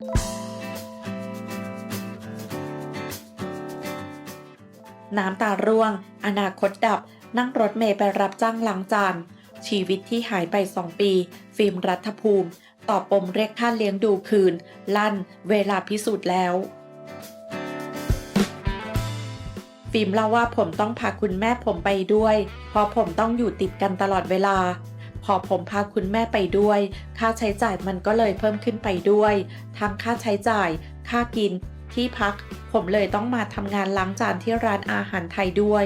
น้ำตาร่วง อนาคตดับ นั่งรถเมย์ไปรับจ้างล้างจาน ชีวิตที่หายไปสองปี ฟิล์มรัฐภูมิตอบปมเรียกค่าเลี้ยงดูคืน ลั่น เวลาพิสูจน์แล้ว ฟิล์มเล่าว่าผมต้องพาคุณแม่ผมไปด้วย เพราะผมต้องอยู่ติดกันตลอดเวลา พอผมพาคุณแม่ไปด้วย ค่าใช้จ่ายมันก็เลยเพิ่มขึ้นไปด้วย ทั้งค่าใช้จ่าย ค่ากิน ที่พัก ผมเลยต้องมาทำงานล้างจานที่ร้านอาหารไทยด้วย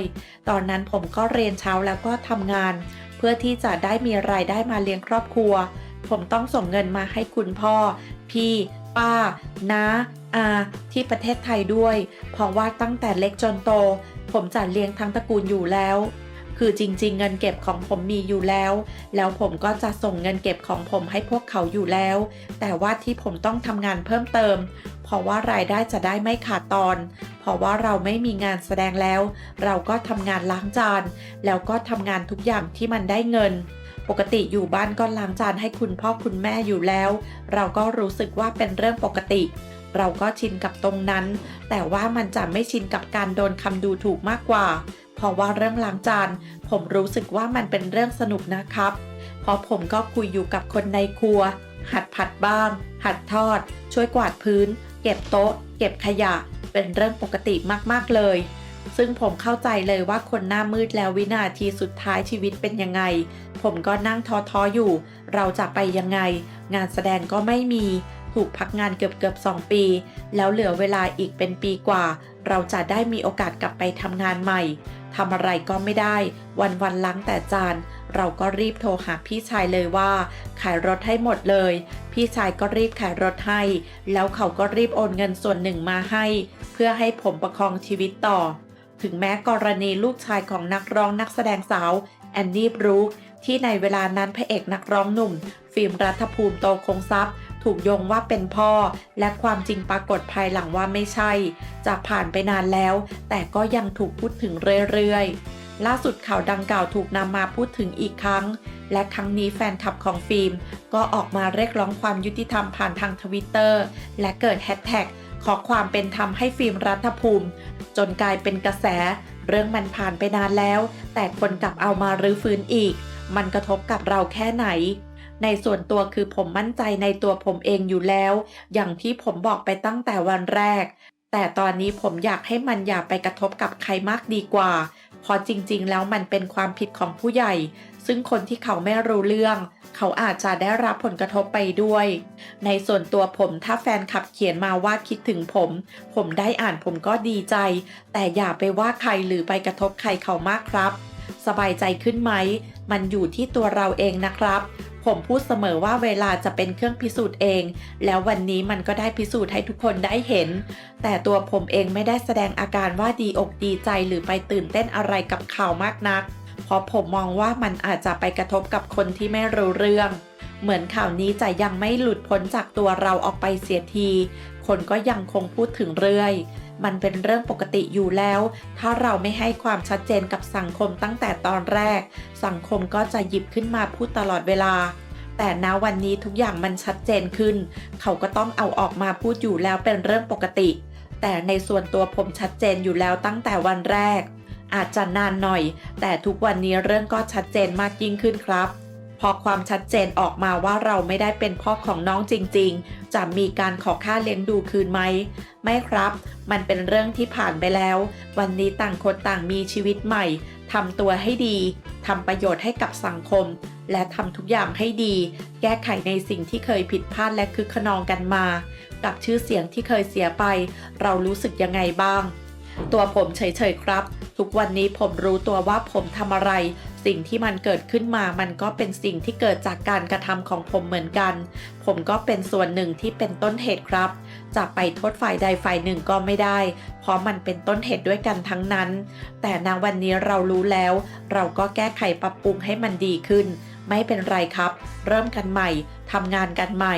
ตอนนั้นผมก็เรียนเช้าแล้วก็ทำงาน เพื่อที่จะได้มีรายได้มาเลี้ยงครอบครัว ผมต้องส่งเงินมาให้คุณพ่อ พี่ ป้าน้า อา ที่ประเทศไทยด้วย เพราะว่าตั้งแต่เล็กจนโต ผมจะเลี้ยงทั้งตระกูลอยู่แล้ว คือจริง ๆ เงินเก็บของผมมีอยู่แล้ว แล้วผมก็จะส่งเงินเก็บของผมให้พวกเขาอยู่แล้ว แต่ว่าที่ผมต้องทำงานเพิ่มเติม เพราะว่ารายได้จะได้ไม่ขาดตอน เพราะว่าเราไม่มีงานแสดงแล้ว เราก็ทำงานล้างจาน แล้วก็ทำงานทุกอย่างที่มันได้เงินปกติอยู่บ้านก็ล้างจานให้คุณพ่อคุณแม่อยู่แล้ว เราก็รู้สึกว่าเป็นเรื่องปกติ เราก็ชินกับตรงนั้น แต่ว่ามันจะไม่ชินกับการโดนคำดูถูกมากกว่า ราะว่าเรื่องล้างจานผมรู้สึกว่ามันเป็นเรื่องสนุกนะครับ เพราะผมก็คุยอยู่กับคนในครัว หัดผัดบ้าง หัดทอด ช่วยกวาดพื้น เก็บโต๊ะ เก็บขยะ เป็นเรื่องปกติมากๆเลย ซึ่งผมเข้าใจเลยว่าคนหน้ามืดแล้ววินาทีสุดท้ายชีวิตเป็นยังไง ผมก็นั่งท้อๆอยู่ เราจะไปยังไง งานแสดงก็ไม่มีถูกพักงานเกือบเกือบสองปี แล้วเหลือเวลาอีกเป็นปีกว่า เราจะได้มีโอกาสกลับไปทำงานใหม่ ทำอะไรก็ไม่ได้ วันวันล้างแต่จาน เราก็รีบโทรหาพี่ชายเลยว่า ขายรถให้หมดเลย พี่ชายก็รีบขายรถให้ แล้วเขาก็รีบโอนเงินส่วนหนึ่งมาให้ เพื่อให้ผมประคองชีวิตต่อ ถึงแม้กรณีลูกชายของนักร้องนักแสดงสาวแอนนี่บรูคที่ในเวลานั้นพระเอกนักร้องหนุ่ม ฟิล์มรัฐภูมิโตคงทรัพย์ ถูกโยงว่าเป็นพ่อ และความจริงปรากฏภายหลังว่าไม่ใช่ จะผ่านไปนานแล้ว แต่ก็ยังถูกพูดถึงเรื่อยๆ ล่าสุดข่าวดังกล่าวถูกนำมาพูดถึงอีกครั้ง และครั้งนี้แฟนคลับของฟิล์ม ก็ออกมาเรียกร้องความยุติธรรมผ่านทางทวิตเตอร์และเกิดแฮชแท็กขอความเป็นธรรมให้ฟิล์มรัฐภูมิ จนกลายเป็นกระแส เรื่องมันผ่านไปนานแล้ว แต่คนกลับเอามารื้อฟื้นอีก มันกระทบกับเราแค่ไหน ในส่วนตัวคือผมมั่นใจในตัวผมเองอยู่แล้ว อย่างที่ผมบอกไปตั้งแต่วันแรก แต่ตอนนี้ผมอยากให้มันอย่าไปกระทบกับใครมากดีกว่า เพราะจริงๆ แล้วมันเป็นความผิดของผู้ใหญ่ ซึ่งคนที่เขาไม่รู้เรื่อง เขาอาจจะได้รับผลกระทบไปด้วย ในส่วนตัวผมถ้าแฟนคลับเขียนมาว่าคิดถึงผม ผมได้อ่านผมก็ดีใจ แต่อย่าไปว่าใครหรือไปกระทบใครเขามากครับ สบายใจขึ้นไหม มันอยู่ที่ตัวเราเองนะครับ ผมพูดเสมอว่าเวลาจะเป็นเครื่องพิสูจน์เอง แล้ววันนี้มันก็ได้พิสูจน์ให้ทุกคนได้เห็น แต่ตัวผมเองไม่ได้แสดงอาการว่าดีอกดีใจหรือไปตื่นเต้นอะไรกับข่าวมากนัก เพราะผมมองว่ามันอาจจะไปกระทบกับคนที่ไม่รู้เรื่อง เหมือนข่าวนี้จะยังไม่หลุดพ้นจากตัวเราออกไปเสียที คนก็ยังคงพูดถึงเรื่อย มันเป็นเรื่องปกติอยู่แล้ว ถ้าเราไม่ให้ความชัดเจนกับสังคมตั้งแต่ตอนแรก สังคมก็จะหยิบขึ้นมาพูดตลอดเวลา แต่ณวันนี้ทุกอย่างมันชัดเจนขึ้น เขาก็ต้องเอาออกมาพูดอยู่แล้วเป็นเรื่องปกติ แต่ในส่วนตัวผมชัดเจนอยู่แล้วตั้งแต่วันแรก อาจจะนานหน่อย แต่ทุกวันนี้เรื่องก็ชัดเจนมากยิ่งขึ้นครับ พอความชัดเจนออกมาว่าเราไม่ได้เป็นพ่อของน้องจริงๆ จะมีการขอค่าเลี้ยงดูคืนไหม ไม่ครับ มันเป็นเรื่องที่ผ่านไปแล้ว วันนี้ต่างคนต่างมีชีวิตใหม่ทำตัวให้ดีทำประโยชน์ให้กับสังคม และทำทุกอย่างให้ดี แก้ไขในสิ่งที่เคยผิดพลาดและคึกขนองกันมา กับชื่อเสียงที่เคยเสียไป เรารู้สึกยังไงบ้าง ตัวผมเฉยๆครับ ทุกวันนี้ผมรู้ตัวว่าผมทำอะไร สิ่งที่มันเกิดขึ้นมามันก็เป็นสิ่งที่เกิดจากการกระทำของผมเหมือนกัน ผมก็เป็นส่วนหนึ่งที่เป็นต้นเหตุครับ จะไปโทษฝ่ายใดฝ่ายหนึ่งก็ไม่ได้ เพราะมันเป็นต้นเหตุด้วยกันทั้งนั้น แต่ณวันนี้เรารู้แล้ว เราก็แก้ไขปรับปรุงให้มันดีขึ้น ไม่เป็นไรครับ เริ่มกันใหม่ทำงานกันใหม่